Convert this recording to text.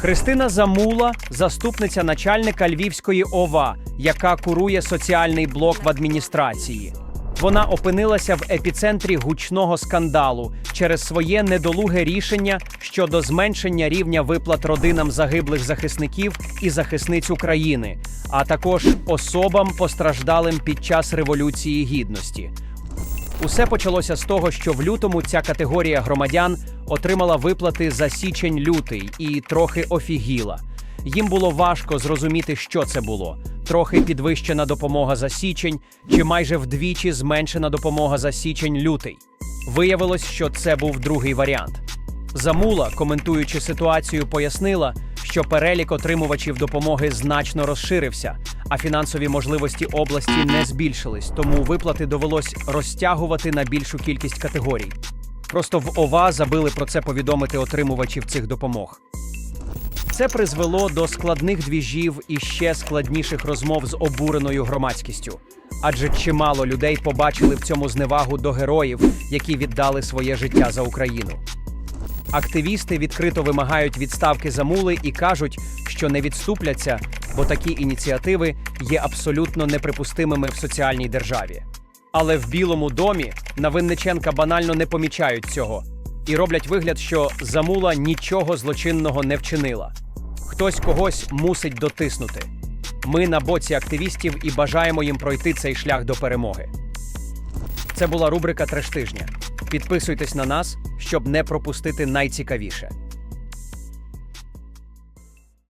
Христина Замула, заступниця начальника Львівської ОВА, яка курує соціальний блок в адміністрації. Вона опинилася в епіцентрі гучного скандалу через своє недолуге рішення щодо зменшення рівня виплат родинам загиблих захисників і захисниць України, а також особам постраждалим під час Революції Гідності. Усе почалося з того, що в лютому ця категорія громадян отримала виплати за січень-лютий і трохи офігіла. Їм було важко зрозуміти, що це було: трохи підвищена допомога за січень чи майже вдвічі зменшена допомога за січень-лютий. Виявилось, що це був другий варіант. Замула, коментуючи ситуацію, пояснила, що перелік отримувачів допомоги значно розширився, а фінансові можливості області не збільшились, тому виплати довелось розтягувати на більшу кількість категорій. Просто в ОВА забили про це повідомити отримувачів цих допомог. Це призвело до складних двіжів і ще складніших розмов з обуреною громадськістю. Адже чимало людей побачили в цьому зневагу до героїв, які віддали своє життя за Україну. Активісти відкрито вимагають відставки замули і кажуть, що не відступляться, бо такі ініціативи є абсолютно неприпустимими в соціальній державі. Але в Білому домі на Винниченка банально не помічають цього і роблять вигляд, що замула нічого злочинного не вчинила. Хтось когось мусить дотиснути. Ми на боці активістів і бажаємо їм пройти цей шлях до перемоги. Це була рубрика Треш тижня. Підписуйтесь на нас, щоб не пропустити найцікавіше.